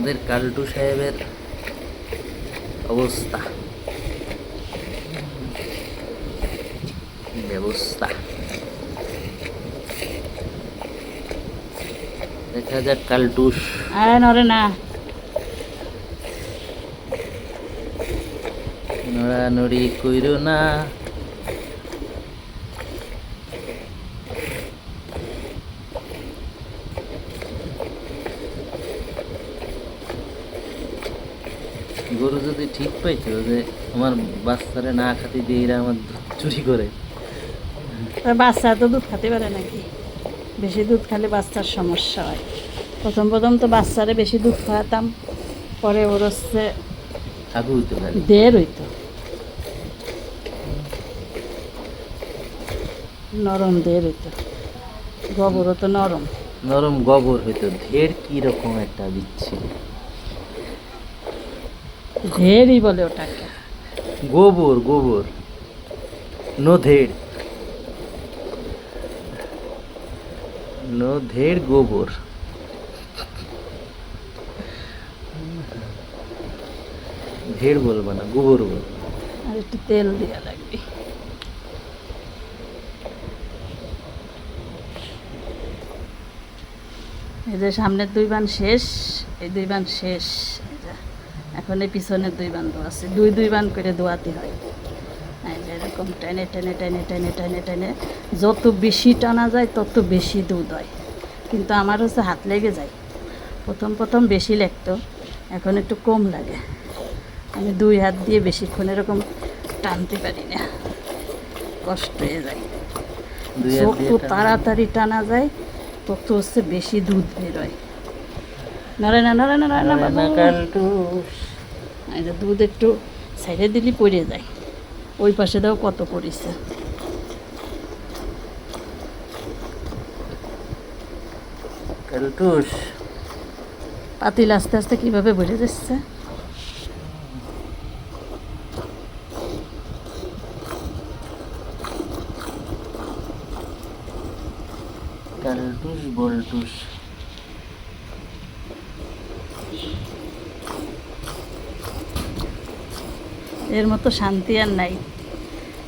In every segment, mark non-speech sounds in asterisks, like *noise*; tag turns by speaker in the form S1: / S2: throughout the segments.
S1: আমাদের কাল্টু সাহেবের অবস্থা। ব্যবস্থা। দেখা যাক কাল্টুস
S2: আরে নরে না।
S1: নড়ানড়ি কইর না। গরু যদি ঠিক পাইতো যে আমার বাচ্চারে না খাতে দিয়ে এরা আমার দুধ চুরি করে?
S2: বাচ্চা তো দুধ খেতে পারে নাকি? বেশি দুধ খালে বাচ্চার সমস্যা হয়। প্রথম প্রথম তো বাচ্চারে বেশি দুধ খাওয়াতাম পরে ওর হচ্ছে
S1: আগু হইতে
S2: দের হইতো। নরম দের হইতো। গোবরও তো নরম।
S1: নরম গোবর হইতো। ঢের কি রকম একটা দিচ্ছে
S2: ঢেরই বলে ওটাকে।
S1: গোবর গোবর। নধের নধের গোবর। ঢের বলব না গোবর বলব
S2: আর একটু তেল দেওয়া লাগবে। এই যে সামনের দুই বান শেষ এই দুই বান শেষ। এখন এই পিছনের দুই বান দোয়া আছে। দুই দুই বান করে দোয়াতে হয়। এরকম টেনে টেনে টেনে টেনে টেনে টেনে যত বেশি টানা যায় তত বেশি দুধ হয়। কিন্তু আমার হচ্ছে হাত লেগে যায়। প্রথম প্রথম বেশি লাগতো এখন একটু কম লাগে। আমি দুই হাত দিয়ে বেশিক্ষণ এরকম টানতে পারি না। কষ্ট হয়ে যায়। যত তাড়াতাড়ি টানা যায় তত হচ্ছে বেশি দুধ বেরোয় নড়ে না নড়ে না নড়ে না
S1: না
S2: বাবু। যে দুধ একটু সাইডে দিলি পড়ে যায়। ওই পাশে দাও কত পড়িছে।
S1: কাল্টুস
S2: পাতিল আস্তে আস্তে কীভাবে বেড়ে যাচ্ছে?
S1: কাল্টুস বল্টুস
S2: এর মতো শান্তি আর নাই।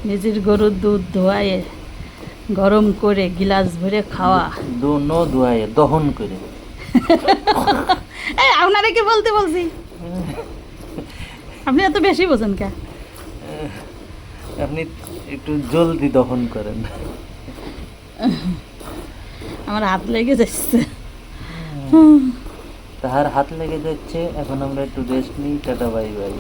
S2: নিজের গরুর দুধ ধোয়ায়ে গরম করে গিলাস ভরে খাওয়া।
S1: ন দোয়ায় দহন করে। *laughs*
S2: এই আপনারা কি বলতে বলছি। আপনি এত বেশি বোঝেন কে? *laughs*
S1: আপনি একটু জলদি দহন করেন। *laughs*
S2: আমার হাত লেগে যাচ্ছে।
S1: তাহার হাত লেগে যাচ্ছে এখন আমরা একটু রেস্ট নিই টাটা বাই বাই